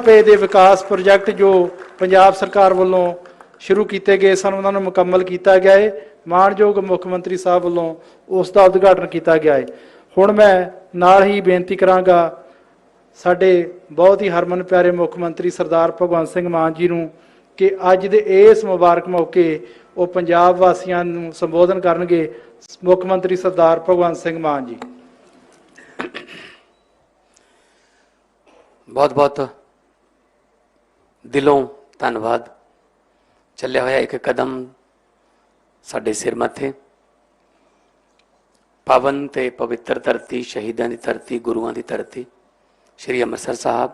ਰੁਪਏ ਦੇ ਵਿਕਾਸ ਪ੍ਰੋਜੈਕਟ ਜੋ ਪੰਜਾਬ ਸਰਕਾਰ ਵੱਲੋਂ ਸ਼ੁਰੂ ਕੀਤੇ ਗਏ ਸਨ, ਉਹਨਾਂ ਨੂੰ ਮੁਕੰਮਲ ਕੀਤਾ ਗਿਆ ਹੈ ਮਾਣਯੋਗ ਮੁੱਖ ਮੰਤਰੀ ਸਾਹਿਬ ਵੱਲੋਂ ਉਸ ਦਾ ਉਦਘਾਟਨ ਕੀਤਾ ਗਿਆ ਹੈ ਹੁਣ ਮੈਂ ਨਾਲ ਹੀ ਬੇਨਤੀ ਕਰਾਂਗਾ, ਸਾਡੇ ਬਹੁਤ ਹੀ ਹਰਮਨ ਪਿਆਰੇ ਮੁੱਖ ਮੰਤਰੀ ਸਰਦਾਰ ਭਗਵੰਤ ਸਿੰਘ ਮਾਨ ਜੀ ਨੂੰ ਕਿ ਅੱਜ ਦੇ ਇਸ ਮੁਬਾਰਕ ਮੌਕੇ ਉਹ ਪੰਜਾਬ ਵਾਸੀਆਂ ਨੂੰ ਸੰਬੋਧਨ ਕਰਨਗੇ ਮੁੱਖ ਮੰਤਰੀ ਸਰਦਾਰ ਭਗਵੰਤ ਸਿੰਘ ਮਾਨ ਜੀ। ਬਹੁਤ ਬਹੁਤ ਦਿਲੋਂ ਧੰਨਵਾਦ। ਚੱਲਿਆ ਹੋਇਆ ਇੱਕ ਕਦਮ ਸਾਡੇ ਸਿਰ ਮੱਥੇ। ਪਾਵਨ ਤੇ ਪਵਿੱਤਰ ਧਰਤੀ, ਸ਼ਹੀਦਾਂ ਦੀ ਧਰਤੀ, ਗੁਰੂਆਂ ਦੀ ਧਰਤੀ, ਸ਼੍ਰੀ ਅੰਮ੍ਰਿਤਸਰ ਸਾਹਿਬ।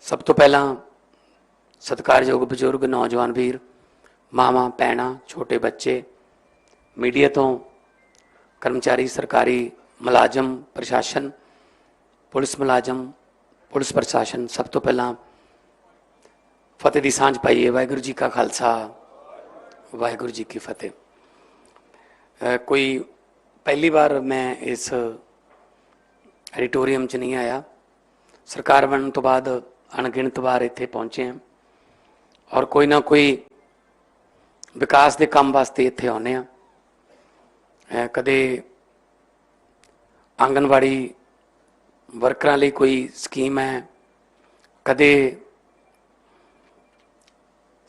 ਸਭ ਤੋਂ ਪਹਿਲਾਂ ਸਤਿਕਾਰਯੋਗ ਬਜ਼ੁਰਗ, ਨੌਜਵਾਨ ਵੀਰ, ਮਾਵਾਂ, ਭੈਣਾਂ, ਛੋਟੇ ਬੱਚੇ, ਮੀਡੀਆ ਤੋਂ ਕਰਮਚਾਰੀ, ਸਰਕਾਰੀ ਮੁਲਾਜ਼ਮ, ਪ੍ਰਸ਼ਾਸਨ, ਪੁਲਿਸ ਮੁਲਾਜ਼ਮ ਪੁਲਿਸ ਪ੍ਰਸ਼ਾਸਨ ਸਭ ਤੋਂ ਪਹਿਲਾਂ ਫਤਿਹ ਦੀ ਸਾਂਝ ਪਾਈਏ, ਵਾਹਿਗੁਰੂ ਜੀ ਕਾ ਖਾਲਸਾ, ਵਾਹਿਗੁਰੂ ਜੀ ਕੀ ਫਤਿਹ। ਕੋਈ ਪਹਿਲੀ ਵਾਰ ਮੈਂ ਇਸ ਐਡੀਟੋਰੀਅਮ 'ਚ ਨਹੀਂ ਆਇਆ। ਸਰਕਾਰ ਬਣਨ ਤੋਂ ਬਾਅਦ ਅਣਗਿਣਤ ਵਾਰ ਇੱਥੇ ਪਹੁੰਚੇ ਹਾਂ ਔਰ ਕੋਈ ਨਾ ਕੋਈ ਵਿਕਾਸ ਦੇ ਕੰਮ ਵਾਸਤੇ ਇੱਥੇ ਆਉਂਦੇ ਆ ਕਦੇ ਆਂਗਨਵਾੜੀ ਵਰਕਰਾਂ ਲਈ ਕੋਈ ਸਕੀਮ ਹੈ? ਕਦੇ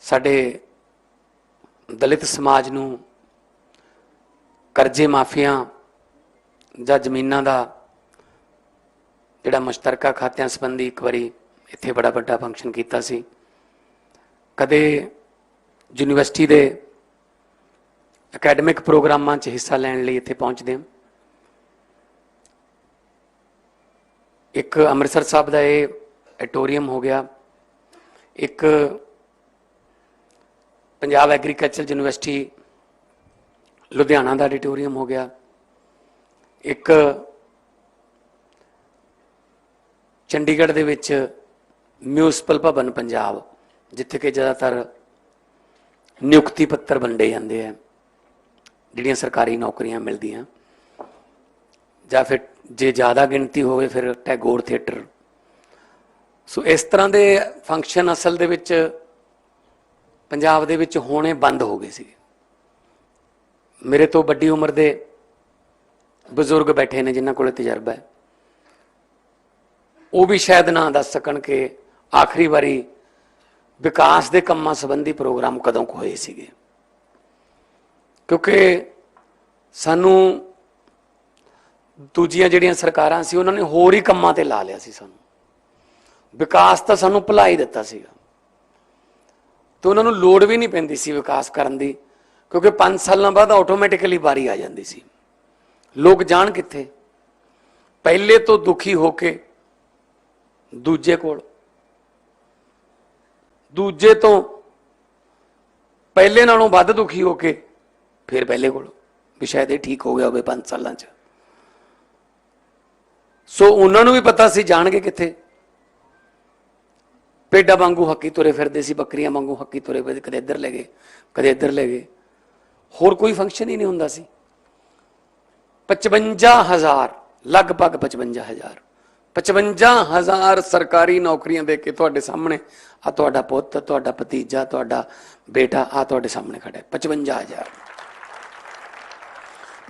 ਸਾਡੇ ਦਲਿਤ ਸਮਾਜ ਨੂੰ ਕਰਜ਼ੇ ਮਾਫੀਆਂ ਜਾਂ ਜ਼ਮੀਨਾਂ ਦਾ ਜਿਹੜਾ ਮੁਸ਼ਤਰਕਾ ਖਾਤਿਆਂ ਸੰਬੰਧੀ ਇੱਕ ਵਾਰੀ ਇੱਥੇ ਬੜਾ ਵੱਡਾ ਫੰਕਸ਼ਨ ਕੀਤਾ ਸੀ। ਕਦੇ ਯੂਨੀਵਰਸਿਟੀ ਦੇ ਅਕੈਡਮਿਕ ਪ੍ਰੋਗਰਾਮਾਂ 'ਚ ਹਿੱਸਾ ਲੈਣ ਲਈ ਇੱਥੇ ਪਹੁੰਚਦੇ ਹਾਂ। ਇੱਕ ਅੰਮ੍ਰਿਤਸਰ ਸਾਹਿਬ ਦਾ ਇਹ ਐਟੋਰੀਅਮ ਹੋ ਗਿਆ। ਇੱਕ ਪੰਜਾਬ ਐਗਰੀਕਲਚਰ ਯੂਨੀਵਰਸਿਟੀ ਲੁਧਿਆਣਾ ਦਾ ਐਡੀਟੋਰੀਅਮ ਹੋ ਗਿਆ। ਇੱਕ ਚੰਡੀਗੜ੍ਹ ਦੇ ਵਿੱਚ ਮਿਊਨਿਸਪਲ ਭਵਨ ਪੰਜਾਬ, ਜਿੱਥੇ ਕਿ ਜ਼ਿਆਦਾਤਰ ਨਿਯੁਕਤੀ ਪੱਤਰ ਵੰਡੇ ਜਾਂਦੇ ਆ, ਜਿਹੜੀਆਂ ਸਰਕਾਰੀ ਨੌਕਰੀਆਂ ਮਿਲਦੀਆਂ। ਜਾਂ ਫਿਰ ਜੇ ਜ਼ਿਆਦਾ ਗਿਣਤੀ ਹੋਵੇ ਫਿਰ ਟੈਗੋਰ ਥੀਏਟਰ। ਸੋ ਇਸ ਤਰ੍ਹਾਂ ਦੇ ਫੰਕਸ਼ਨ ਅਸਲ ਦੇ ਵਿੱਚ ਪੰਜਾਬ ਦੇ ਵਿੱਚ ਹੋਣੇ ਬੰਦ ਹੋ ਗਏ ਸੀ ਮੇਰੇ ਤੋਂ ਵੱਡੀ ਉਮਰ ਦੇ ਬਜ਼ੁਰਗ ਬੈਠੇ ਨੇ ਜਿਨ੍ਹਾਂ ਕੋਲ ਤਜਰਬਾ ਹੈ। ਉਹ ਵੀ ਸ਼ਾਇਦ ਨਾ ਦੱਸ ਸਕਣ ਕਿ ਆਖਰੀ ਵਾਰੀ ਵਿਕਾਸ ਦੇ ਕੰਮਾਂ ਸੰਬੰਧੀ ਪ੍ਰੋਗਰਾਮ ਕਦੋਂ ਕੁ ਹੋਏ ਸੀਗੇ। ਕਿਉਂਕਿ ਸਾਨੂੰ ਦੂਜੀਆਂ ਜਿਹੜੀਆਂ ਸਰਕਾਰਾਂ ਸੀ, ਉਹਨਾਂ ਨੇ ਹੋਰ ਹੀ ਕੰਮਾਂ ਤੇ ਲਾ ਲਿਆ ਸੀ ਸਾਨੂੰ। ਵਿਕਾਸ ਤਾਂ ਸਾਨੂੰ ਭੁਲਾ ਹੀ ਦਿੱਤਾ ਸੀਗਾ। ਤੇ ਉਹਨਾਂ ਨੂੰ ਲੋੜ ਵੀ ਨਹੀਂ ਪੈਂਦੀ ਸੀ ਵਿਕਾਸ ਕਰਨ ਦੀ, ਕਿਉਂਕਿ 5 ਸਾਲਾਂ ਬਾਅਦ ਆਟੋਮੈਟਿਕਲੀ ਵਾਰੀ ਆ ਜਾਂਦੀ ਸੀ। ਲੋਕ ਜਾਣ ਕਿੱਥੇ? ਪਹਿਲੇ ਤੋਂ ਦੁਖੀ ਹੋ ਕੇ ਦੂਜੇ ਕੋਲ। ਦੂਜੇ ਤੋਂ ਪਹਿਲੇ ਨਾਲੋਂ ਵੱਧ ਦੁਖੀ ਹੋ ਕੇ ਫਿਰ ਪਹਿਲੇ ਕੋਲ। ਵੀ ਸ਼ਾਇਦ ਇਹ ਠੀਕ ਹੋ ਗਿਆ ਹੋਵੇ 5 ਸਾਲਾਂ 'ਚ। ਸੋ ਉਹਨਾਂ ਨੂੰ ਵੀ ਪਤਾ ਸੀ, ਜਾਣਗੇ ਕਿੱਥੇ? ਪੇਡਾ ਵਾਂਗੂ ਹੱਕੀ ਤੁਰੇ ਫਿਰਦੇ ਸੀ, ਬੱਕਰੀਆਂ ਵਾਂਗੂ ਹੱਕੀ ਤੁਰੇ ਫਿਰਦੇ, ਕਦੇ ਇੱਧਰ ਲੈ ਗਏ, ਕਦੇ ਇੱਧਰ ਲੈ ਗਏ। ਹੋਰ ਕੋਈ ਫੰਕਸ਼ਨ ਹੀ ਨਹੀਂ ਹੁੰਦਾ ਸੀ। 55000 ਲਗਭਗ 55000 55000 ਸਰਕਾਰੀ ਨੌਕਰੀਆਂ ਦੇ ਕੇ ਤੁਹਾਡੇ ਸਾਹਮਣੇ ਆ ਤੁਹਾਡਾ ਪੁੱਤ, ਤੁਹਾਡਾ ਭਤੀਜਾ, ਤੁਹਾਡਾ ਬੇਟਾ, ਆ ਤੁਹਾਡੇ ਸਾਹਮਣੇ ਖੜਾ ਹੈ। 55000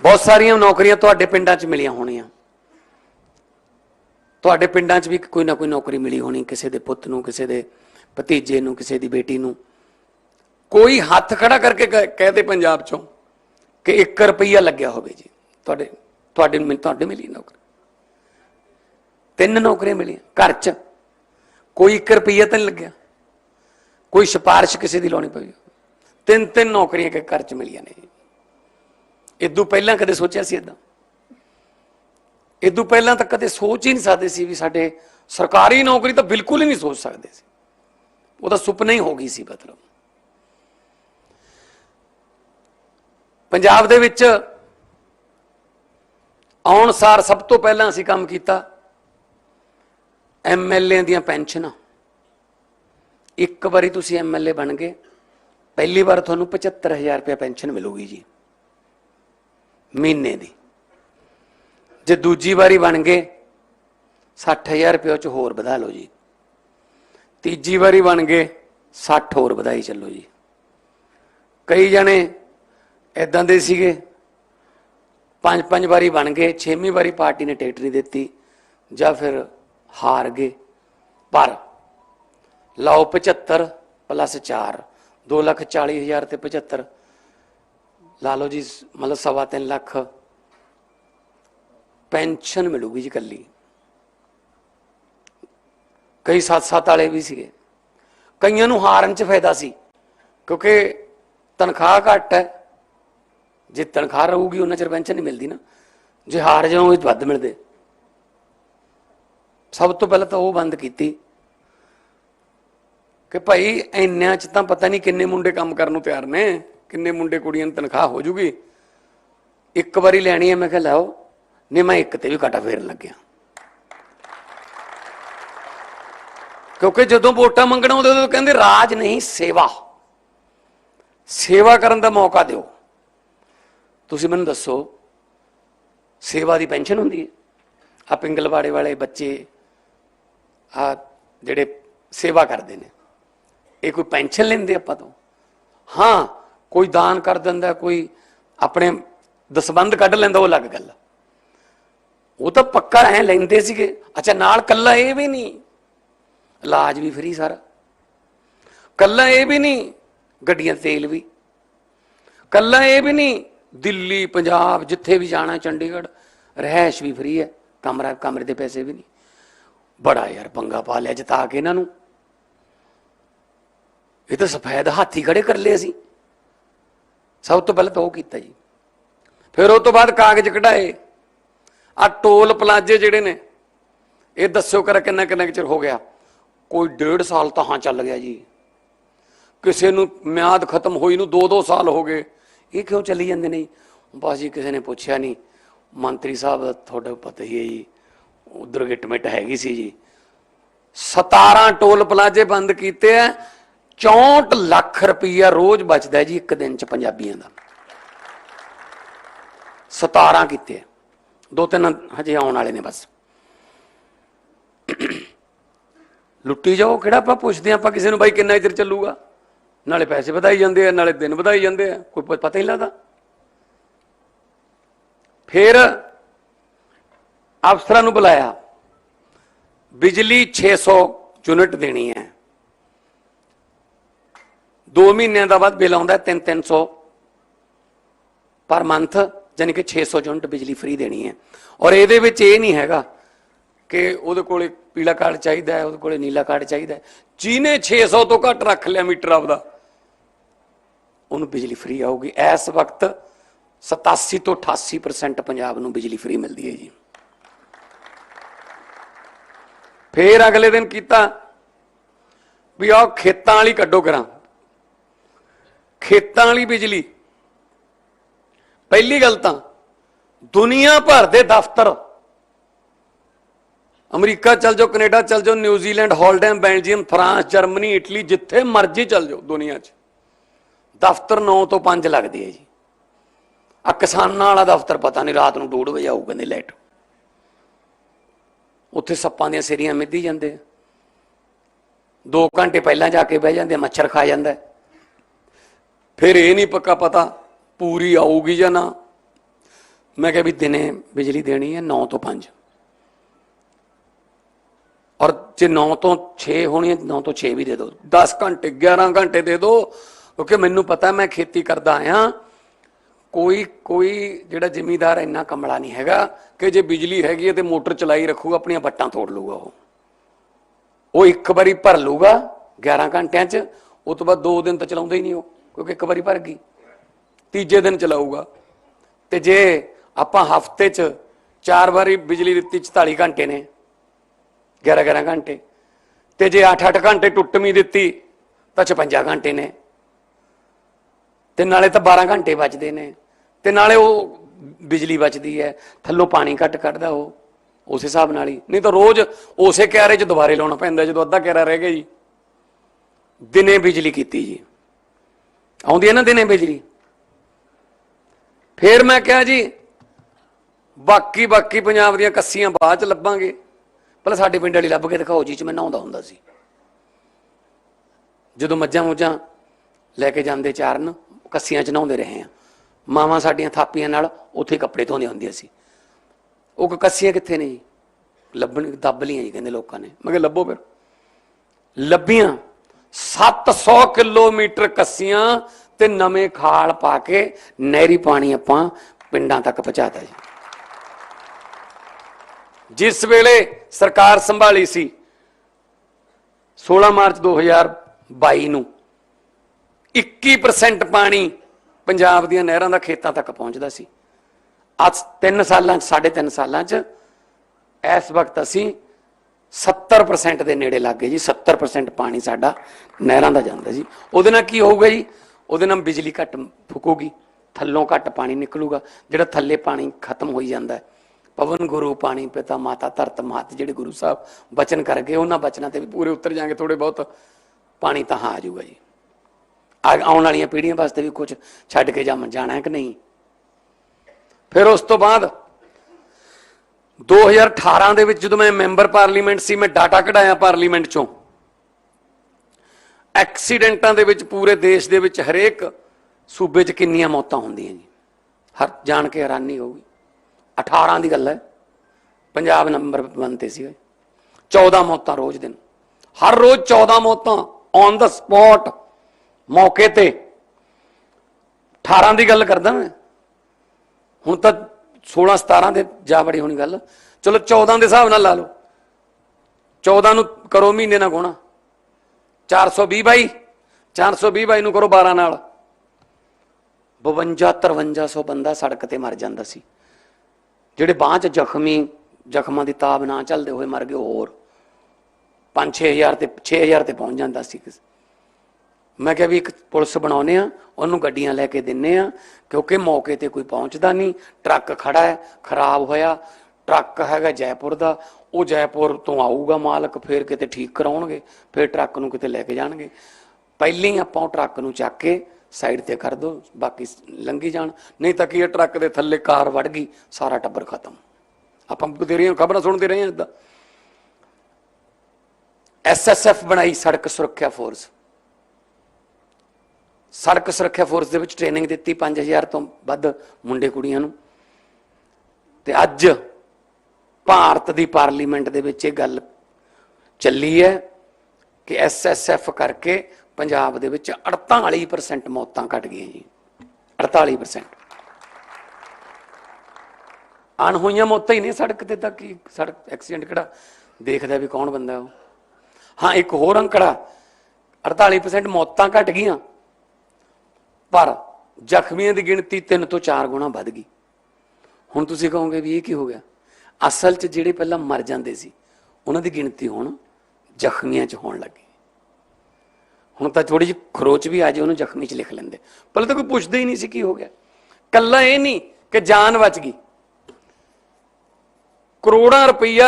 ਬਹੁਤ ਸਾਰੀਆਂ ਨੌਕਰੀਆਂ ਤੁਹਾਡੇ ਪਿੰਡਾਂ 'ਚ ਮਿਲੀਆਂ ਹੋਣੀਆਂ। ਤੁਹਾਡੇ ਪਿੰਡਾਂ 'ਚ ਵੀ ਕੋਈ ਨਾ ਕੋਈ ਨੌਕਰੀ ਮਿਲੀ ਹੋਣੀ, ਕਿਸੇ ਦੇ ਪੁੱਤ ਨੂੰ, ਕਿਸੇ ਦੇ ਭਤੀਜੇ ਨੂੰ, ਕਿਸੇ ਦੀ ਬੇਟੀ ਨੂੰ। ਕੋਈ ਹੱਥ ਖੜਾ ਕਰਕੇ ਕਹਿ- ਕਹਿ ਦੇ ਪੰਜਾਬ 'ਚੋਂ ਕਿ 1 ਰੁਪਈਆ ਲੱਗਿਆ ਹੋਵੇ ਜੀ। ਤੁਹਾਡੇ ਤੁਹਾਡੇ ਨੂੰ ਤੁਹਾਡੇ ਮਿਲੀ ਨੌਕਰੀ। ਤਿੰਨ ਨੌਕਰੀਆਂ ਮਿਲੀਆਂ ਘਰ 'ਚ। ਕੋਈ 1 ਰੁਪਈਆ ਤਾਂ ਨਹੀਂ ਲੱਗਿਆ। ਕੋਈ ਸਿਫਾਰਿਸ਼ ਕਿਸੇ ਦੀ ਲਾਉਣੀ ਪਈ। ਤਿੰਨ ਤਿੰਨ ਨੌਕਰੀਆਂ ਕਿ ਘਰ 'ਚ ਮਿਲੀਆਂ ਨੇ ਇਦੋਂ ਪਹਿਲਾਂ ਕਦੇ ਸੋਚਿਆ ਸੀ ਇਦਾਂ ਇਹ ਤੋਂ ਪਹਿਲਾਂ ਤਾਂ ਕਦੇ ਸੋਚ ਹੀ ਨਹੀਂ ਸਕਦੇ ਸੀ ਵੀ ਸਾਡੇ ਸਰਕਾਰੀ ਨੌਕਰੀ ਤਾਂ ਬਿਲਕੁਲ ਹੀ ਨਹੀਂ ਸੋਚ ਸਕਦੇ ਸੀ। ਉਹ ਤਾਂ ਸੁਪਨਾ ਹੀ ਹੋ ਗਈ ਸੀ ਮਤਲਬ। ਪੰਜਾਬ ਦੇ ਵਿੱਚ ਆਉਣ ਸਾਰ ਸਭ ਤੋਂ ਪਹਿਲਾਂ ਅਸੀਂ ਕੰਮ ਕੀਤਾ ਐਮਐਲਏ ਦੀਆਂ ਪੈਨਸ਼ਨਾਂ। ਇੱਕ ਵਾਰੀ ਤੁਸੀਂ ਐਮਐਲਏ ਬਣ ਗਏ, ਪਹਿਲੀ ਵਾਰ ਤੁਹਾਨੂੰ 75000 ਰੁਪਏ ਪੈਨਸ਼ਨ ਮਿਲੂਗੀ ਜੀ। ਮਹੀਨੇ ਦੀ। ਜੇ ਦੂਜੀ ਵਾਰੀ ਬਣ ਗਏ 60000 ਰੁਪਏ ਚ ਹੋਰ ਵਧਾ ਲਓ ਜੀ। ਤੀਜੀ ਵਾਰੀ ਬਣ ਗਏ 60 ਹੋਰ ਵਧਾਈ ਚੱਲੋ ਜੀ। ਕਈ ਜਣੇ ਇਦਾਂ ਦੇ ਸੀਗੇ ਪੰਜ ਪੰਜ ਵਾਰੀ ਬਣ ਗਏ, ਛੇਵੀਂ ਵਾਰੀ ਪਾਰਟੀ ਨੇ ਟਿਕਟ ਨਹੀਂ ਦਿੱਤੀ, ਜਾਂ ਫਿਰ ਹਾਰ ਗਏ। ਪਰ ਲਓ 75 ਪਲੱਸ 4 2 ਲੱਖ 40 ਹਜ਼ਾਰ ਤੇ 75 ਲਾ ਲਓ ਜੀ, ਮਤਲਬ ਸਵਾ ਤਿੰਨ ਲੱਖ ਪੈਨਸ਼ਨ ਮਿਲੂਗੀ ਜੀ ਕੱਲੀ ਕਈ ਸੱਤ ਸੱਤ ਵਾਲੇ ਵੀ ਸੀਗੇ। ਕਈਆਂ ਨੂੰ ਹਾਰਨ 'ਚ ਫਾਇਦਾ ਸੀ, ਕਿਉਂਕਿ ਤਨਖਾਹ ਘੱਟ ਹੈ। ਜੇ ਤਨਖਾਹ ਰਹੂਗੀ, ਉਹਨਾਂ ਚਿਰ ਪੈਨਸ਼ਨ ਨਹੀਂ ਮਿਲਦੀ ਨਾ। ਜੇ ਹਾਰ ਜਾਓਗੇ ਤਾਂ ਵੱਧ ਮਿਲਦੇ। ਸਭ ਤੋਂ ਪਹਿਲਾਂ ਤਾਂ ਉਹ ਬੰਦ ਕੀਤੀ ਕਿ ਭਾਈ ਇੰਨਿਆਂ ਚ ਤਾਂ ਪਤਾ ਨਹੀਂ ਕਿੰਨੇ ਮੁੰਡੇ ਕੰਮ ਕਰਨ ਨੂੰ ਤਿਆਰ ਨੇ, ਕਿੰਨੇ ਮੁੰਡੇ ਕੁੜੀਆਂ ਨੂੰ ਤਨਖਾਹ ਹੋ ਜੂਗੀ। ਇੱਕ ਵਾਰੀ ਲੈਣੀ ਹੈ, ਮੈਂ ਕਿਹਾ ਲਾਓ ਨਹੀਂ, ਮੈਂ ਇੱਕ ਤੇ ਵੀ ਕਾਟਾ ਫੇਰਨ ਲੱਗਿਆ। ਕਿਉਂਕਿ ਜਦੋਂ ਵੋਟਾਂ ਮੰਗਣ ਆਉਂਦੇ, ਉਦੋਂ ਕਹਿੰਦੇ, ਰਾਜ ਨਹੀਂ, ਸੇਵਾ। ਸੇਵਾ ਕਰਨ ਦਾ ਮੌਕਾ ਦਿਓ। ਤੁਸੀਂ ਮੈਨੂੰ ਦੱਸੋ, ਸੇਵਾ ਦੀ ਪੈਨਸ਼ਨ ਹੁੰਦੀ ਹੈ? ਆ ਪਿੰਗਲਵਾੜੇ ਵਾਲੇ ਬੱਚੇ ਆ ਜਿਹੜੇ ਸੇਵਾ ਕਰਦੇ ਨੇ, ਇਹ ਕੋਈ ਪੈਨਸ਼ਨ ਲੈਂਦੇ ਆਪਾਂ ਤੋਂ? ਹਾਂ, ਕੋਈ ਦਾਨ ਕਰ ਦਿੰਦਾ, ਕੋਈ ਆਪਣੇ ਦਸਬੰਦ ਕੱਢ ਲੈਂਦਾ, ਉਹ ਅਲੱਗ ਗੱਲ ਆ। ਉਹ ਤਾਂ ਪੱਕਾ ਐ ਲੈਂਦੇ ਸੀਗੇ। ਅੱਛਾ, ਨਾਲ ਕੱਲਾ ਇਹ ਵੀ ਨਹੀਂ। ਇਲਾਜ ਵੀ ਫਰੀ ਸਾਰਾ। ਕੱਲਾ ਇਹ ਵੀ ਨਹੀਂ, ਗੱਡੀਆਂ ਤੇਲ ਵੀ। ਕੱਲਾ ਇਹ ਵੀ ਨਹੀਂ, ਦਿੱਲੀ, ਪੰਜਾਬ, ਜਿੱਥੇ ਵੀ ਜਾਣਾ, ਚੰਡੀਗੜ੍ਹ ਰਹਿائش ਵੀ ਫਰੀ ਹੈ। ਕਮਰਾ, ਕਮਰੇ ਦੇ ਪੈਸੇ ਵੀ ਨਹੀਂ। ਬੜਾ ਯਾਰ ਪੰਗਾ ਪਾ ਲਿਆ ਜਤਾ ਕੇ ਇਹਨਾਂ ਨੂੰ। ਇਹ ਤਾਂ ਸਫੈਦ ਹਾਥੀ ਖੜੇ ਕਰ ਲਏ ਅਸੀਂ। ਸਭ ਤੋਂ ਪਹਿਲਾਂ ਤਾਂ ਉਹ ਕੀਤਾ ਜੀ। ਫਿਰ ਉਹ ਤੋਂ ਬਾਅਦ ਕਾਗਜ਼ ਕਢਾਏ। ਆ ਟੋਲ ਪਲਾਜੇ ਜਿਹੜੇ ਨੇ, ਇਹ ਦੱਸਿਓ ਕਰ ਕਿੰਨਾ ਕਿੰਨਾ ਕੁ ਚਿਰ ਹੋ ਗਿਆ? ਕੋਈ ਡੇਢ ਸਾਲ ਤਾਂ ਹਾਂ ਚੱਲ ਗਿਆ ਜੀ। ਕਿਸੇ ਨੂੰ ਮਿਆਦ ਖਤਮ ਹੋਈ ਨੂੰ 2-2 ਸਾਲ ਹੋ ਗਏ। ਇਹ ਕਿਉਂ ਚੱਲੀ ਜਾਂਦੇ ਨੇ? ਬਸ ਜੀ, ਕਿਸੇ ਨੇ ਪੁੱਛਿਆ ਨਹੀਂ। ਮੰਤਰੀ ਸਾਹਿਬ, ਤੁਹਾਡਾ ਪਤਾ ਹੀ ਹੈ ਜੀ, ਉਧਰ ਗਿਟਮਿਟ ਹੈਗੀ ਸੀ ਜੀ। 17 ਟੋਲ ਪਲਾਜੇ ਬੰਦ ਕੀਤੇ ਆ। 64 ਲੱਖ ਰੁਪਈਆ ਰੋਜ਼ ਬਚਦਾ ਜੀ ਇੱਕ ਦਿਨ ਚ ਪੰਜਾਬੀਆਂ ਦਾ। 17 ਕੀਤੇ ਆ। ਦੋ ਤਿੰਨ ਹਜੇ ਆਉਣ ਵਾਲੇ ਨੇ ਬਸ। ਲੁੱਟੀ ਜਾਓ, ਕਿਹੜਾ ਆਪਾਂ ਪੁੱਛਦੇ ਹਾਂ, ਆਪਾਂ ਕਿਸੇ ਨੂੰ ਬਾਈ ਕਿੰਨਾ ਚਿਰ ਚੱਲੂਗਾ? ਨਾਲੇ ਪੈਸੇ ਵਧਾਈ ਜਾਂਦੇ ਆ, ਨਾਲੇ ਦਿਨ ਵਧਾਈ ਜਾਂਦੇ ਆ, ਕੋਈ ਪਤਾ ਹੀ ਨਹੀਂ ਲੱਗਦਾ। ਫਿਰ ਅਫਸਰਾਂ ਨੂੰ ਬੁਲਾਇਆ, ਬਿਜਲੀ 600 ਯੂਨਿਟ ਦੇਣੀ ਹੈ। 2 ਮਹੀਨਿਆਂ ਦਾ ਬਾਅਦ ਬਿੱਲ ਆਉਂਦਾ 3-300 ਪਰ ਮੰਥ। ਯਾਨੀ ਕਿ 600 ਯੂਨਿਟ ਬਿਜਲੀ ਫ੍ਰੀ ਦੇਣੀ ਹੈ। ਔਰ ਇਹਦੇ ਵਿੱਚ ਇਹ ਨਹੀਂ ਹੈਗਾ ਕਿ ਉਹਦੇ ਕੋਲੇ ਪੀਲਾ ਕਾਰਡ ਚਾਹੀਦਾ ਹੈ, ਉਹਦੇ ਕੋਲੇ ਨੀਲਾ ਕਾਰਡ ਚਾਹੀਦਾ ਹੈ। ਜਿਹਨੇ 600 ਤੋਂ ਘੱਟ ਰੱਖ ਲਿਆ ਮੀਟਰ ਆਪਦਾ, ਉਹਨੂੰ ਬਿਜਲੀ ਫ੍ਰੀ ਆਊਗੀ। ਇਸ ਵਕਤ 87 ਤੋਂ 88% ਪੰਜਾਬ ਨੂੰ ਬਿਜਲੀ ਫ੍ਰੀ ਮਿਲਦੀ ਹੈ ਜੀ। ਫੇਰ ਅਗਲੇ ਦਿਨ ਕੀਤਾ ਵੀ ਆਹ ਖੇਤਾਂ ਵਾਲੀ ਕੱਢੋ ਕਰਾਂ ਖੇਤਾਂ ਵਾਲੀ ਬਿਜਲੀ ਪਹਿਲੀ ਗੱਲ ਤਾਂ ਦੁਨੀਆ ਭਰ ਦੇ ਦਫ਼ਤਰ ਅਮਰੀਕਾ ਚੱਲ ਜਾਓ ਕੈਨੇਡਾ ਚੱਲ ਜਾਓ ਨਿਊਜ਼ੀਲੈਂਡ ਹਾਲਡੈਮ ਬੈਲਜੀਅਮ ਫਰਾਂਸ ਜਰਮਨੀ ਇਟਲੀ ਜਿੱਥੇ ਮਰਜ਼ੀ ਚੱਲ ਜਾਓ ਦੁਨੀਆ 'ਚ। ਦਫ਼ਤਰ 9 ਤੋਂ 5 ਲੱਗਦੇ ਹੈ ਜੀ। ਆ ਕਿਸਾਨਾਂ ਵਾਲਾ ਦਫ਼ਤਰ ਪਤਾ ਨਹੀਂ ਰਾਤ ਨੂੰ 2:00 ਵਜੇ ਆਊ ਕਹਿੰਦੇ ਲਾਈਟ ਉੱਥੇ ਸੱਪਾਂ ਦੀਆਂ ਸਿਰੀਆਂ ਮਿੱਧੀ ਜਾਂਦੇ ਆ। 2 ਘੰਟੇ ਪਹਿਲਾਂ ਜਾ ਕੇ ਬਹਿ ਜਾਂਦੇ ਆ, ਮੱਛਰ ਖਾ ਜਾਂਦਾ। ਫਿਰ ਇਹ ਨਹੀਂ ਪੱਕਾ ਪਤਾ ਪੂਰੀ ਆਊਗੀ ਜਾਂ ਨਾ? ਮੈਂ ਕਿਹਾ ਵੀ ਦਿਨੇ ਬਿਜਲੀ ਦੇਣੀ ਹੈ 9 ਤੋਂ 5 ਔਰ ਜੇ 9 ਤੋਂ 6 ਹੋਣੀ ਹੈ 9 ਤੋਂ 6 ਵੀ ਦੇ ਦਿਓ 10 ਘੰਟੇ 11 ਘੰਟੇ ਦੇ ਦਿਓ ਕਿਉਂਕਿ ਮੈਨੂੰ ਪਤਾ ਮੈਂ ਖੇਤੀ ਕਰਦਾ ਆਇਆ। ਕੋਈ ਕੋਈ ਜਿਹੜਾ ਜ਼ਿਮੀਦਾਰ ਇੰਨਾ ਕਮਲਾ ਨਹੀਂ ਹੈਗਾ ਕਿ ਜੇ ਬਿਜਲੀ ਹੈਗੀ ਹੈ ਤੇ ਮੋਟਰ ਚਲਾਈ ਰੱਖੂਗਾ, ਆਪਣੀਆਂ ਬੱਟਾਂ ਤੋੜ ਲੂਗਾ ਉਹ। ਉਹ ਇੱਕ ਵਾਰੀ ਭਰ ਲੂਗਾ 11 ਘੰਟਿਆਂ 'ਚ ਉਸ ਤੋਂ ਬਾਅਦ 2 ਦਿਨ ਤਾਂ ਚਲਾਉਂਦਾ ਹੀ ਨਹੀਂ ਉਹ, ਕਿਉਂਕਿ ਇੱਕ ਵਾਰੀ ਭਰ ਗਈ। ਤੀਜੇ ਦਿਨ ਚਲਾਊਗਾ। ਤੇ ਜੇ ਆਪਾਂ ਹਫ਼ਤੇ 'ਚ ਚਾਰ ਵਾਰੀ ਬਿਜਲੀ ਦਿੱਤੀ 44 ਘੰਟੇ ਨੇ 11 11 ਘੰਟੇ, ਤੇ ਜੇ 8 8 ਘੰਟੇ ਟੁੱਟਵੀਂ ਦਿੱਤੀ, ਤਾਂ 56 ਘੰਟੇ ਨੇ। ਤੇ ਨਾਲੇ ਤਾਂ 12 ਘੰਟੇ ਬਚਦੇ ਨੇ। ਤੇ ਨਾਲੇ ਉਹ ਬਿਜਲੀ ਬਚਦੀ ਹੈ, ਥੱਲੋਂ ਪਾਣੀ ਘੱਟ ਕੱਢਦਾ ਉਹ, ਉਸ ਹਿਸਾਬ ਨਾਲ ਹੀ। ਨਹੀਂ ਤਾਂ ਰੋਜ਼ ਉਸੇ ਕਿਆਰੇ 'ਚ ਦੁਬਾਰੇ ਲਾਉਣਾ ਪੈਂਦਾ, ਜਦੋਂ ਅੱਧਾ ਕਿਆਰਾ ਰਹਿ ਗਿਆ ਜੀ। ਦਿਨੇ ਬਿਜਲੀ ਕੀਤੀ ਜੀ। ਆਉਂਦੀ ਹੈ ਨਾ ਦਿਨੇ ਬਿਜਲੀ? ਫੇਰ ਮੈਂ ਕਿਹਾ ਜੀ, ਬਾਕੀ ਬਾਕੀ ਪੰਜਾਬ ਦੀਆਂ ਕੱਸੀਆਂ ਬਾਅਦ ਚ ਲੱਭਾਂਗੇ। ਪਹਿਲਾਂ ਸਾਡੇ ਪਿੰਡ ਵਾਲੀ ਲੱਭ ਕੇ ਦਿਖਾਓ ਜੀ ਚ ਮੈਂ ਨਹਾਉਂਦਾ ਹੁੰਦਾ ਸੀ। ਜਦੋਂ ਮੱਝਾਂ ਮੁੱਝਾਂ ਲੈ ਕੇ ਜਾਂਦੇ ਚਾਰਨ, ਕੱਸੀਆਂ ਚ ਨਹਾਉਂਦੇ ਰਹੇ ਆ ਮਾਵਾਂ ਸਾਡੀਆਂ ਥਾਪੀਆਂ ਨਾਲ ਉੱਥੇ ਕੱਪੜੇ ਧੋਂਦੀਆਂ ਹੁੰਦੀਆਂ ਸੀ। ਉਹ ਕ- ਕੱਸੀਆਂ ਕਿੱਥੇ ਨੇ ਜੀ? ਲੱਭਣ, ਦੱਬ ਲੀਆਂ ਜੀ ਕਹਿੰਦੇ ਲੋਕਾਂ ਨੇ। ਮੈਂ ਕਿਹਾ ਲੱਭੋ ਫਿਰ। ਲੱਭੀਆਂ। 700 ਕਿਲੋਮੀਟਰ ਕੱਸੀਆਂ ਤੇ ਨਵੇਂ ਖਾਲ ਪਾ ਕੇ ਨਹਿਰੀ ਪਾਣੀ ਆਪਾਂ ਪਿੰਡਾਂ ਤੱਕ ਪਹੁੰਚਾਤਾ ਜੀ। ਜਿਸ ਵੇਲੇ ਸਰਕਾਰ ਸੰਭਾਲੀ ਸੀ 16 ਮਾਰਚ 2022 ਨੂੰ 21% ਪਾਣੀ ਪੰਜਾਬ ਦੀਆਂ ਨਹਿਰਾਂ ਦਾ ਖੇਤਾਂ ਤੱਕ ਪਹੁੰਚਦਾ ਸੀ। ਅੱਜ 3 ਸਾਲਾਂ ਚ 3.5 ਸਾਲਾਂ ਚ, ਇਸ ਵਕਤ ਅਸੀਂ 70% ਦੇ ਨੇੜੇ ਲੱਗ ਗਏ ਜੀ 70% ਪਾਣੀ ਸਾਡਾ ਨਹਿਰਾਂ ਦਾ ਜਾਂਦਾ ਜੀ। ਉਹਦੇ ਨਾਲ ਕੀ ਹੋਊਗਾ ਜੀ? ਉਹਦੇ ਨਾਲ ਬਿਜਲੀ ਘੱਟ ਫੁਕੂਗੀ, ਥੱਲੋਂ ਘੱਟ ਪਾਣੀ ਨਿਕਲੂਗਾ, ਜਿਹੜਾ ਥੱਲੇ ਪਾਣੀ ਖਤਮ ਹੋਈ ਜਾਂਦਾ ਹੈ। ਪਵਨ ਗੁਰੂ ਪਾਣੀ ਪਿਤਾ ਮਾਤਾ ਧਰਤ ਮਾਤ ਜਿਹੜੇ ਗੁਰੂ ਸਾਹਿਬ ਬਚਨ ਕਰ ਗਏ, ਉਹਨਾਂ ਬਚਨਾਂ ਤੇ ਵੀ ਪੂਰੇ ਉਤਰ ਜਾਣਗੇ ਥੋੜੇ ਬਹੁਤ ਪਾਣੀ ਤਾਂ ਹਾਂ ਆ ਜਾਊਗਾ ਜੀ। ਆ- ਆਉਣ ਵਾਲੀਆਂ ਪੀੜ੍ਹੀਆਂ ਵਾਸਤੇ ਵੀ ਕੁਝ ਛੱਡ ਕੇ ਜਾਮ ਜਾਣਾ ਹੈ ਕਿ ਨਹੀਂ? ਫਿਰ ਉਸ ਤੋਂ ਬਾਅਦ 2018 ਦੇ ਵਿੱਚ ਜਦੋਂ ਮੈਂ ਮੈਂਬਰ ਪਾਰਲੀਮੈਂਟ ਸੀ, ਮੈਂ ਡਾਟਾ ਕਢਾਇਆ ਪਾਰਲੀਮੈਂਟ ਚੋਂ। ਐਕਸੀਡੈਂਟਾਂ ਦੇ ਵਿੱਚ ਪੂਰੇ ਦੇਸ਼ ਦੇ ਵਿੱਚ ਹਰੇਕ ਸੂਬੇ 'ਚ ਕਿੰਨੀਆਂ ਮੌਤਾਂ ਹੁੰਦੀਆਂ ਜੀ? ਹਰ ਜਾਣ ਕੇ ਹੈਰਾਨੀ ਹੋਊਗੀ। 18 ਦੀ ਗੱਲ ਹੈ। ਪੰਜਾਬ ਨੰਬਰ 1 ਤੇ ਸੀ 14 ਮੌਤਾਂ ਰੋਜ਼ ਦਿਨ। ਹਰ ਰੋਜ਼ 14 ਮੌਤਾਂ ਔਨ ਦਾ ਸਪੌਟ ਮੌਕੇ ਤੇ। 18 ਦੀ ਗੱਲ ਕਰਦਾ ਮੈਂ। ਹੁਣ ਤਾਂ 16 17 ਦੇ ਜਾ ਬੜੀ ਹੋਣੀ ਗੱਲ। ਚਲੋ 14 ਦੇ ਹਿਸਾਬ ਨਾਲ ਲਾ ਲਓ। 14 ਨੂੰ ਕਰੋ ਮਹੀਨੇ ਨਾਲ ਗੁਣਾ। 420 ਬਾਈ 420 ਬਾਈ ਨੂੰ ਕਰੋ 12 ਨਾਲ। 52 5300 ਬੰਦਾ ਸੜਕ ਤੇ ਮਰ ਜਾਂਦਾ ਸੀ। ਜਿਹੜੇ ਬਾਂਹ 'ਚ ਜ਼ਖਮੀ, ਜ਼ਖਮਾਂ ਦੀ ਤਾਬ ਨਾ ਚੱਲਦੇ ਹੋਏ ਮਰ ਗਏ ਹੋਰ। 5-6000 ਤੇ 6000 ਤੇ ਪਹੁੰਚ ਜਾਂਦਾ ਸੀ ਮੈਂ ਕਿਹਾ ਵੀ ਇੱਕ ਪੁਲਿਸ ਬਣਾਉਨੇ ਆ, ਉਹਨੂੰ ਗੱਡੀਆਂ ਲੈ ਕੇ ਦਿੰਨੇ ਆ, ਕਿਉਂਕਿ ਮੌਕੇ ਤੇ ਕੋਈ ਪਹੁੰਚਦਾ ਨਹੀਂ, ਟਰੱਕ ਖੜਾ ਹੈ, ਖਰਾਬ ਹੋਇਆ ਟਰੱਕ ਹੈਗਾ ਜੈਪੁਰ ਦਾ, ਉਹ ਜੈਪੁਰ ਤੋਂ ਆਊਗਾ ਮਾਲਕ, ਫੇਰ ਕਿਤੇ ਠੀਕ ਕਰਾਉਣਗੇ, ਫੇਰ ਟਰੱਕ ਨੂੰ ਕਿਤੇ ਲੈ ਕੇ ਜਾਣਗੇ। ਪਹਿਲਾਂ ਹੀ ਆਪਾਂ ਉਹ ਟਰੱਕ ਨੂੰ ਚੱਕ ਕੇ ਸਾਈਡ ਤੇ ਕਰ ਦੋ, ਬਾਕੀ ਲੰਗੀ ਜਾਣ। ਨਹੀਂ ਤਾਂ ਕੀ ਇਹ ਟਰੱਕ ਦੇ ਥੱਲੇ ਕਾਰ ਵੜ ਗਈ, ਸਾਰਾ ਟੱਬਰ ਖਤਮ। ਆਪਾਂ ਬਥੇਰੀਆਂ ਖਬਰਾਂ ਸੁਣਦੇ ਰਹੇ ਹਾਂ ਇਦਾਂ। ਐਸਐਸਐਫ ਬਣਾਈ ਸੜਕ ਸੁਰੱਖਿਆ ਫੋਰਸ। ਸੜਕ ਸੁਰੱਖਿਆ ਫੋਰਸ ਦੇ ਵਿੱਚ ਟ੍ਰੇਨਿੰਗ ਦਿੱਤੀ 5000 ਤੋਂ ਵੱਧ ਮੁੰਡੇ ਕੁੜੀਆਂ ਨੂੰ। ਤੇ ਅੱਜ ਭਾਰਤ ਦੀ ਪਾਰਲੀਮੈਂਟ ਦੇ ਵਿੱਚ ਇਹ ਗੱਲ ਚੱਲੀ ਹੈ ਕਿ ਐਸਐਸਐਫ ਕਰਕੇ ਪੰਜਾਬ ਦੇ ਵਿੱਚ 48% ਮੌਤਾਂ ਘਟ ਗਈਆਂ ਜੀ। 48% ਅਣਹੋਈਆਂ ਮੌਤਾਂ ਹੀ ਨਹੀਂ ਸੜਕ ਤੇ ਤਾਂ ਕੀ, ਸੜਕ ਐਕਸੀਡੈਂਟ ਕਿਹੜਾ? ਦੇਖਦਾ ਵੀ ਕੌਣ ਬੰਦਾ ਉਹ। ਹਾਂ, ਇੱਕ ਹੋਰ ਅੰਕੜਾ 48% ਮੌਤਾਂ ਘਟ ਗਈਆਂ, ਪਰ ਜ਼ਖਮੀਆਂ ਦੀ ਗਿਣਤੀ 3 ਤੋਂ 4 ਗੁਣਾ ਵੱਧ ਗਈ। ਹੁਣ ਤੁਸੀਂ ਕਹੋਗੇ ਵੀ ਇਹ ਕੀ ਹੋ ਗਿਆ? ਅਸਲ 'ਚ ਜਿਹੜੇ ਪਹਿਲਾਂ ਮਰ ਜਾਂਦੇ ਸੀ, ਉਹਨਾਂ ਦੀ ਗਿਣਤੀ ਹੁਣ ਜ਼ਖਮੀਆਂ 'ਚ ਹੋਣ ਲੱਗੀ। ਹੁਣ ਤਾਂ ਥੋੜੀ ਜਿਹੀ ਖਰੋਚ ਵੀ ਆ ਜੇ, ਉਹਨੂੰ ਜ਼ਖਮੀ 'ਚ ਲਿਖ ਲੈਂਦੇ। ਪਹਿਲਾਂ ਤਾਂ ਕੋਈ ਪੁੱਛਦਾ ਹੀ ਨਹੀਂ ਸੀ ਕੀ ਹੋ ਗਿਆ। ਕੱਲਾ ਇਹ ਨਹੀਂ ਕਿ ਜਾਨ ਬਚ ਗਈ। ਕਰੋੜਾਂ ਰੁਪਈਆ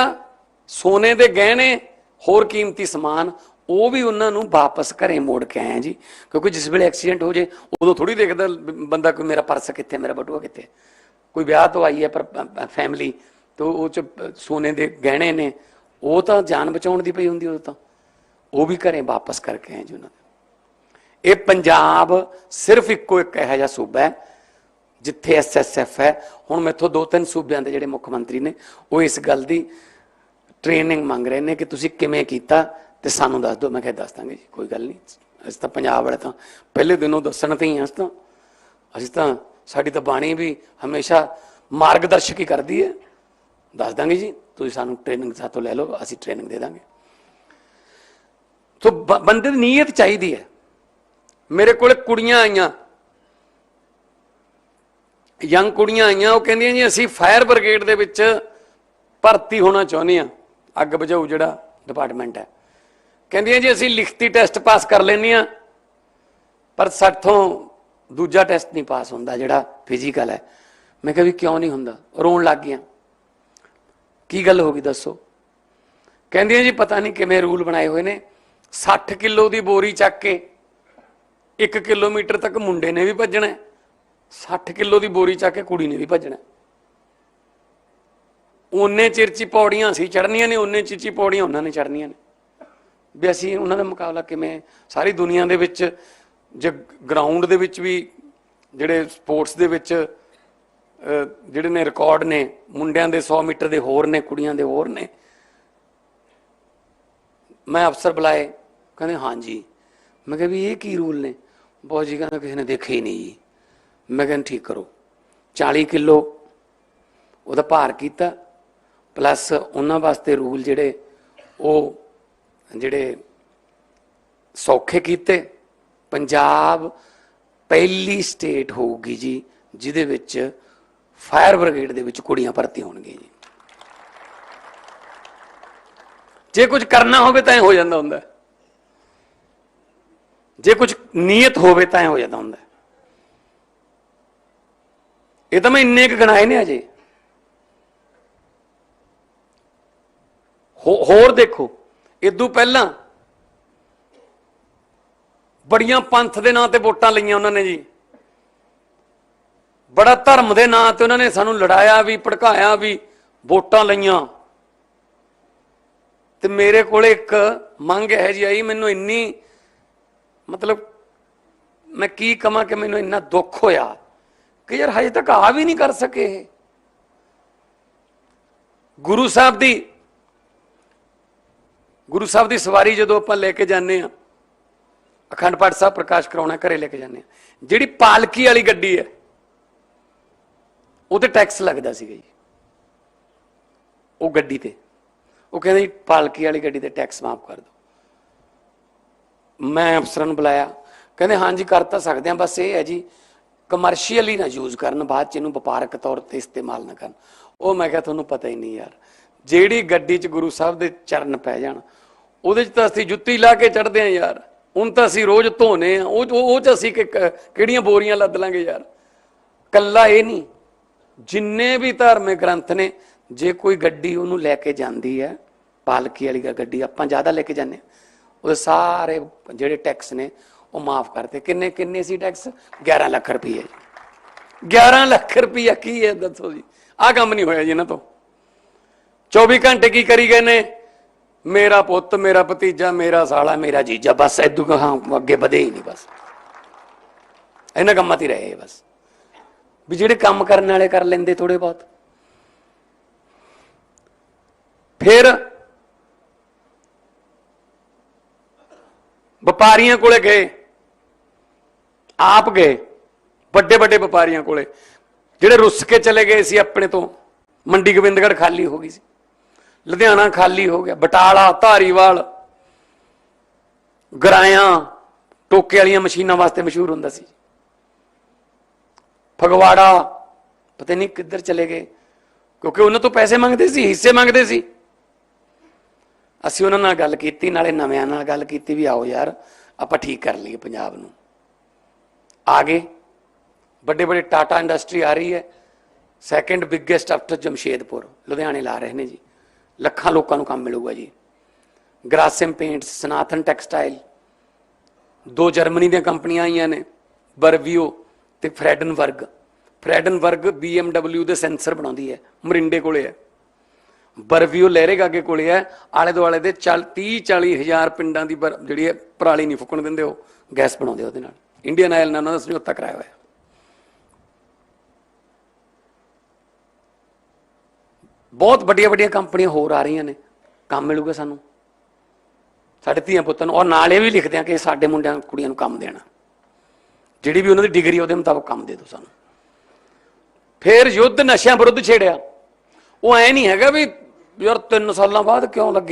ਸੋਨੇ ਦੇ ਗਹਿਣੇ, ਹੋਰ ਕੀਮਤੀ ਸਮਾਨ, ਉਹ ਵੀ ਉਹਨਾਂ ਨੂੰ ਵਾਪਸ ਘਰੇ ਮੋੜ ਕੇ ਆਇਆ ਜੀ। ਕਿਉਂਕਿ ਜਿਸ ਵੇਲੇ ਐਕਸੀਡੈਂਟ ਹੋ ਜੇ, ਉਦੋਂ ਥੋੜੀ ਦੇਖਦਾ ਬੰਦਾ ਕੋਈ ਮੇਰਾ ਪਰਸ ਕਿੱਥੇ, ਮੇਰਾ ਬਟੂਆ ਕਿੱਥੇ। ਕੋਈ ਵਿਆਹ ਤੋਂ ਆਈ ਹੈ ਪਰ ਫੈਮਿਲੀ ਤੋਂ ਉਹ ਚ ਸੋਨੇ ਦੇ ਗਹਿਣੇ ਨੇ, ਉਹ ਤਾਂ ਜਾਨ ਬਚਾਉਣ ਦੀ ਪਈ ਹੁੰਦੀ ਉਹ ਤਾਂ। ਉਹ ਵੀ ਘਰੇ ਵਾਪਸ ਕਰਕੇ ਆਏ ਜੀ ਉਹਨਾਂ ਦੇ। ਇਹ ਪੰਜਾਬ ਸਿਰਫ ਇੱਕੋ ਇੱਕ ਇਹੋ ਜਿਹਾ ਸੂਬਾ ਹੈ, ਜਿੱਥੇ ਐਸਐਸਐਫ ਹੈ। ਹੁਣ ਮੈਥੋਂ ਦੋ ਤਿੰਨ ਸੂਬਿਆਂ ਦੇ ਜਿਹੜੇ ਮੁੱਖ ਮੰਤਰੀ ਨੇ, ਉਹ ਇਸ ਗੱਲ ਦੀ ਟ੍ਰੇਨਿੰਗ ਮੰਗ ਰਹੇ ਨੇ ਕਿ ਤੁਸੀਂ ਕਿਵੇਂ ਕੀਤਾ ਤੇ ਸਾਨੂੰ ਦੱਸ ਦਿਓ। ਮੈਂ ਕਿਹਾ ਦੱਸ ਦਾਂਗੇ ਜੀ, ਕੋਈ ਗੱਲ ਨਹੀਂ। ਅਸੀਂ ਤਾਂ ਪੰਜਾਬ ਵਾਲੇ ਤਾਂ ਪਹਿਲੇ ਦਿਨੋਂ ਦੱਸਣ ਤੇ ਹੀ ਹਾਂ, ਅਸੀਂ ਤਾਂ ਅਸੀਂ ਤਾਂ ਸਾਡੀ ਤਾਂ ਬਾਣੀ ਵੀ ਹਮੇਸ਼ਾ ਮਾਰਗਦਰਸ਼ਕ ਹੀ ਕਰਦੀ ਹੈ। ਦੱਸ ਦਾਂਗੇ ਜੀ, ਤੁਸੀਂ ਸਾਨੂੰ ਟ੍ਰੇਨਿੰਗ ਸਾਥੋਂ ਲੈ ਲਓ, ਅਸੀਂ ਟ੍ਰੇਨਿੰਗ ਦੇ ਦਾਂਗੇ। ਸੋ ਬ- ਬੰਦੇ ਦੀ ਨੀਅਤ ਚਾਹੀਦੀ ਹੈ। ਮੇਰੇ ਕੋਲ ਕੁੜੀਆਂ ਆਈਆਂ। ਯੰਗ ਕੁੜੀਆਂ ਆਈਆਂ, ਉਹ ਕਹਿੰਦੀਆਂ ਜੀ, ਅਸੀਂ ਫਾਇਰ ਬ੍ਰਿਗੇਡ ਦੇ ਵਿੱਚ ਭਰਤੀ ਹੋਣਾ ਚਾਹੁੰਦੇ ਆ ਅੱਗ ਬੁਝਾਊ ਜਿਹੜਾ ਡਿਪਾਰਟਮੈਂਟ ਹੈ। ਕਹਿੰਦੀਆਂ ਜੀ, ਅਸੀਂ ਲਿਖਤੀ ਟੈਸਟ ਪਾਸ ਕਰ ਲੈਂਦੇ ਆ ਪਰ ਸਾਥੋਂ ਦੂਜਾ ਟੈਸਟ ਨਹੀਂ ਪਾਸ ਹੁੰਦਾ ਜਿਹੜਾ ਫਿਜ਼ੀਕਲ ਹੈ। ਮੈਂ ਕਿਹਾ ਵੀ ਕਿਉਂ ਨਹੀਂ ਹੁੰਦਾ? ਰੋਣ ਲੱਗ ਗਿਆ ਕੀ ਗੱਲ ਹੋ ਗਈ ਦੱਸੋ? ਕਹਿੰਦੀਆਂ ਜੀ ਪਤਾ ਨਹੀਂ ਕਿਵੇਂ ਰੂਲ ਬਣਾਏ ਹੋਏ ਨੇ। 60 ਕਿਲੋ ਦੀ ਬੋਰੀ ਚੱਕ ਕੇ 1 ਕਿਲੋਮੀਟਰ ਤੱਕ ਮੁੰਡੇ ਨੇ ਵੀ ਭੱਜਣਾ ਹੈ। 60 ਕਿਲੋ ਦੀ ਬੋਰੀ ਚੱਕ ਕੇ ਕੁੜੀ ਨੇ ਵੀ ਭੱਜਣਾ ਹੈ। ਉਹਨੇ ਚਿਰ ਪੌੜੀਆਂ ਅਸੀਂ ਚੜ੍ਹਨੀਆਂ ਨੇ ਉਹਨੇ ਚਿਰਚੀ ਪੌੜੀਆਂ ਉਹਨਾਂ ਨੇ ਚੜ੍ਹਨੀਆਂ ਨੇ। ਵੀ ਅਸੀਂ ਉਹਨਾਂ ਦਾ ਮੁਕਾਬਲਾ ਕਿਵੇਂ ਸਾਰੀ ਦੁਨੀਆ ਦੇ ਵਿੱਚ ਜੇ ਗਰਾਊਂਡ ਦੇ ਵਿੱਚ ਵੀ, ਜਿਹੜੇ ਸਪੋਰਟਸ ਦੇ ਵਿੱਚ ਜਿਹੜੇ ਨੇ ਰਿਕਾਰਡ ਨੇ, ਮੁੰਡਿਆਂ ਦੇ 100 ਮੀਟਰ ਦੇ ਹੋਰ ਨੇ, ਕੁੜੀਆਂ ਦੇ ਹੋਰ ਨੇ। ਮੈਂ ਅਫਸਰ ਬੁਲਾਏ, ਕਹਿੰਦੇ, ਹਾਂਜੀ। ਮੈਂ ਕਿਹਾ, ਵੀ ਇਹ ਕੀ ਰੂਲ ਨੇ? ਬਹੁਤ ਜੀ ਕਹਿੰਦਾ, ਕਿਸੇ ਨੇ ਦੇਖੇ ਹੀ ਨਹੀਂ ਜੀ। ਮੈਂ ਕਹਿੰਦਾ ਠੀਕ ਕਰੋ। 40 ਕਿਲੋ ਉਹਦਾ ਭਾਰ ਕੀਤਾ ਪਲੱਸ ਉਹਨਾਂ ਵਾਸਤੇ ਰੂਲ ਜਿਹੜੇ ਉਹ ਜਿਹੜੇ ਸੌਖੇ ਕੀਤੇ। ਪੰਜਾਬ ਪਹਿਲੀ ਸਟੇਟ ਹੋਊਗੀ ਜੀ, ਜਿਹਦੇ ਵਿੱਚ ਫਾਇਰ ਬ੍ਰਿਗੇਡ ਦੇ ਵਿੱਚ ਕੁੜੀਆਂ ਭਰਤੀ ਹੋਣਗੀਆਂ ਜੀ। ਜੇ ਕੁਝ ਕਰਨਾ ਹੋਵੇ ਤਾਂ ਇਹ ਹੋ ਜਾਂਦਾ ਹੁੰਦਾ। ਜੇ ਕੁਝ ਨੀਅਤ ਹੋਵੇ ਤਾਂ ਇਹ ਹੋ ਜਾਂਦਾ ਹੁੰਦਾ। ਇਹ ਤਾਂ ਮੈਂ ਇੰਨੇ ਕੁ ਗਣਾਏ ਨੇ ਅਜੇ। ਹੋ- ਹੋਰ ਦੇਖੋ ਇਦੋਂ ਪਹਿਲਾਂ ਬੜੀਆਂ ਪੰਥ ਦੇ ਨਾਂ ਤੇ ਵੋਟਾਂ ਲਈਆਂ ਉਹਨਾਂ ਨੇ ਜੀ। ਬੜਾ ਧਰਮ ਦੇ ਨਾਂ ਤੇ ਉਹਨਾਂ ਨੇ ਸਾਨੂੰ ਲੜਾਇਆ ਵੀ, ਭੜਕਾਇਆ ਵੀ, ਵੋਟਾਂ ਲਈਆਂ। ਤੇ ਮੇਰੇ ਕੋਲ ਇੱਕ ਮੰਗ ਹੈ ਜੀ ਆਈ, ਮੈਨੂੰ ਇੰਨੀ ਮਤਲਬ ਮੈਂ ਕੀ ਕਮਾਂ ਕਿ ਮੈਨੂੰ ਇੰਨਾ ਦੁੱਖ ਹੋਇਆ ਕਿ ਯਾਰ ਹਜੇ ਤੱਕ ਆ ਵੀ ਨਹੀਂ ਕਰ ਸਕੇ ਇਹ। ਗੁਰੂ ਸਾਹਿਬ ਦੀ, ਗੁਰੂ ਸਾਹਿਬ ਦੀ ਸਵਾਰੀ ਜਦੋਂ ਆਪਾਂ ਲੈ ਕੇ ਜਾਂਦੇ ਆ ਅਖੰਡ ਪਾਠ ਸਾਹਿਬ ਪ੍ਰਕਾਸ਼ ਕਰਾਉਣਾ, ਘਰੇ ਲੈ ਕੇ ਜਾਂਦੇ ਆ ਜਿਹੜੀ ਪਾਲਕੀ ਵਾਲੀ ਗੱਡੀ ਹੈ ਉਹ ਤੇ ਟੈਕਸ ਲੱਗਦਾ ਸੀਗਾ ਜੀ। ਉਹ ਗੱਡੀ ਤੇ। ਉਹ ਕਹਿੰਦੇ ਜੀ, ਪਾਲਕੀ ਵਾਲੀ ਗੱਡੀ ਤੇ ਟੈਕਸ ਮਾਫ ਕਰ ਦਿਓ। ਮੈਂ ਅਫਸਰਾਂ ਨੂੰ ਬੁਲਾਇਆ। ਕਹਿੰਦੇ, ਹਾਂਜੀ, ਕਰ ਤਾਂ ਸਕਦੇ ਆ ਬਸ ਇਹ ਹੈ ਜੀ ਕਮਰਸ਼ੀਅਲੀ ਨਾ ਯੂਜ਼ ਕਰਨ, ਬਾਅਦ ਚ ਇਹਨੂੰ ਵਪਾਰਕ ਤੌਰ ਤੇ ਇਸਤੇਮਾਲ ਨਾ ਕਰਨ। ਉਹ ਮੈਂ ਕਿਹਾ, ਤੁਹਾਨੂੰ ਪਤਾ ਹੀ ਨਹੀਂ ਯਾਰ। ਜਿਹੜੀ ਗੱਡੀ 'ਚ ਗੁਰੂ ਸਾਹਿਬ ਦੇ ਚਰਨ ਪੈ ਜਾਣ, ਉਹਦੇ 'ਚ ਤਾਂ ਅਸੀਂ ਜੁੱਤੀ ਲਾ ਕੇ ਚੜਦੇ ਆ ਯਾਰ। ਹੁਣ ਤਾਂ ਅਸੀਂ ਰੋਜ਼ ਧੋਨੇ ਆ। ਉਹ ਉਹ 'ਚ ਅਸੀਂ ਕਿਹੜੀਆਂ ਬੋਰੀਆਂ ਲੱਦ ਲਾਂਗੇ ਯਾਰ। ਕੱਲਾ ਇਹ ਨਹੀਂ। ਜਿੰਨੇ ਵੀ ਧਾਰਮਿਕ ਗ੍ਰੰਥ ਨੇ, ਜੇ ਕੋਈ ਗੱਡੀ ਉਹਨੂੰ ਲੈ ਕੇ ਜਾਂਦੀ ਹੈ, ਪਾਲਕੀ ਵਾਲੀ ਗੱਡੀ, ਆਪਾਂ ਜ਼ਿਆਦਾ ਲੈ ਕੇ ਜਾਂਦੇ ਹਾਂ, ਉਹਦੇ ਸਾਰੇ ਜਿਹੜੇ ਟੈਕਸ ਨੇ, ਉਹ ਮਾਫ ਕਰਦੇ ਕਿੰਨੇ ਕਿੰਨੇ ਸੀ ਟੈਕਸ? 11 ਲੱਖ ਰੁਪਏ ਜੀ। 11 ਲੱਖ ਰੁਪਏ ਕੀ ਹੈ, ਦੱਸੋ ਜੀ। ਆਹ ਕੰਮ ਨਹੀਂ ਹੋਇਆ ਜੀ ਇਹਨਾਂ ਤੋਂ। 24 ਘੰਟੇ ਕੀ ਕਰੀ ਗਏ ਨੇ? ਮੇਰਾ ਪੁੱਤ, ਮੇਰਾ ਭਤੀਜਾ, ਮੇਰਾ ਸਾਲਾ, ਮੇਰਾ ਜੀਜਾ, ਬਸ ਇਦੋਂ ਅੱਗੇ ਵਧੇ ਹੀ ਨਹੀਂ ਬਸ। ਇਹਨਾਂ ਕੰਮਾਂ 'ਤੇ ਰਹੇ ਬਸ। ਵੀ ਜਿਹੜੇ ਕੰਮ ਕਰਨ ਵਾਲੇ ਕਰ ਲੈਂਦੇ ਥੋੜੇ ਬਹੁਤ। ਫਿਰ ਵਪਾਰੀਆਂ ਕੋਲੇ ਗਏ। ਆਪ ਗਏ। ਵੱਡੇ ਵੱਡੇ ਵਪਾਰੀਆਂ ਕੋਲੇ। ਜਿਹੜੇ ਰੁੱਸ ਕੇ ਚਲੇ ਗਏ ਸੀ ਆਪਣੇ ਤੋਂ। ਮੰਡੀ ਗੋਬਿੰਦਗੜ੍ਹ ਖਾਲੀ ਹੋ ਗਈ ਸੀ। ਲੁਧਿਆਣਾ ਖਾਲੀ ਹੋ ਗਿਆ। ਬਟਾਲਾ, ਧਾਰੀਵਾਲ, ਗਰਾਇਆਂ, ਟੋਕੇ ਵਾਲੀਆਂ ਮਸ਼ੀਨਾਂ ਵਾਸਤੇ ਮਸ਼ਹੂਰ ਹੁੰਦਾ ਸੀ। ਫਗਵਾੜਾ, ਪਤਾ ਨਹੀਂ ਕਿੱਧਰ ਚਲੇ ਗਏ, ਕਿਉਂਕਿ ਉਹਨਾਂ ਤੋਂ ਪੈਸੇ ਮੰਗਦੇ ਸੀ, ਹਿੱਸੇ ਮੰਗਦੇ ਸੀ। ਅਸੀਂ ਉਹਨਾਂ ਨਾਲ ਗੱਲ ਕੀਤੀ, ਨਾਲੇ ਨਵਿਆਂ ਨਾਲ ਗੱਲ ਕੀਤੀ ਵੀ ਆਓ ਯਾਰ, ਆਪਾਂ ਠੀਕ ਕਰ ਲਈਏ ਪੰਜਾਬ ਨੂੰ। ਆ ਗਏ। ਵੱਡੇ ਵੱਡੇ ਟਾਟਾ ਇੰਡਸਟਰੀ ਆ ਰਹੀ ਹੈ। ਸੈਕੰਡ ਬਿਗੇਸਟ ਆਫਟਰ ਜਮਸ਼ੇਦਪੁਰ, ਲੁਧਿਆਣੇ ਲਾ ਰਹੇ ਨੇ ਜੀ। ਲੱਖਾਂ ਲੋਕਾਂ ਨੂੰ ਕੰਮ ਮਿਲੂਗਾ ਜੀ। Grasim paints, Sanatan textile. ਦੋ ਜਰਮਨੀ ਦੀਆਂ ਕੰਪਨੀਆਂ ਆਈਆਂ ਨੇ, ਬਰਵੀਓ ਤੇ ਫਰੈਡਨਵਰਗ ਫਰੈਡਨਵਰਗ BMW ਦੇ ਸੈਂਸਰ ਬਣਾਉਂਦੀ ਹੈ, ਮਰਿੰਡੇ ਕੋਲੇ ਹੈ। ਬਰਵੀਓ ਲਹਿਰੇਗਾਗੇ ਕੋਲੇ ਹੈ, ਆਲੇ ਦੁਆਲੇ ਦੇ 30 40 ਹਜ਼ਾਰ ਪਿੰਡਾਂ ਦੀ ਬਰ- ਜਿਹੜੀ ਹੈ, ਪਰਾਲੀ ਨਹੀਂ ਫੁੱਕਣ ਦਿੰਦੇ ਉਹ, ਗੈਸ ਬਣਾਉਂਦੇ ਉਹਦੇ ਨਾਲ। ਇੰਡੀਅਨ ਆਇਲ ਨਾਲ ਉਹਨਾਂ ਦਾ ਸਮਝੌਤਾ ਕਰਾਇਆ ਹੋਇਆ। ਬਹੁਤ ਵੱਡੀਆਂ ਵੱਡੀਆਂ ਕੰਪਨੀਆਂ ਹੋਰ ਆ ਰਹੀਆਂ ਨੇ, ਕੰਮ ਮਿਲੂਗਾ ਸਾਨੂੰ। ਸਾਡੇ ਧੀਆਂ ਪੁੱਤਾਂ ਨੂੰ, ਔਰ ਨਾਲ ਇਹ ਵੀ ਲਿਖਦੇ ਆ ਕਿ ਸਾਡੇ ਮੁੰਡਿਆਂ, ਕੁੜੀਆਂ ਨੂੰ ਕੰਮ ਦੇਣਾ। ਜਿਹੜੀ ਵੀ ਉਹਨਾਂ ਦੀ ਡਿਗਰੀ ਉਹਦੇ ਮੁਤਾਬਕ ਕੰਮ ਦੇ ਦਿਓ ਸਾਨੂੰ। ਫਿਰ ਯੁੱਧ ਨਸ਼ਿਆਂ ਵਿਰੁੱਧ ਛੇੜਿਆ। ਉਹ ਐ ਨਹੀਂ ਹੈਗਾ ਵੀ ਯਾਰ 3 ਸਾਲਾਂ ਬਾਅਦ ਕਿਉਂ ਲੱਗੇ?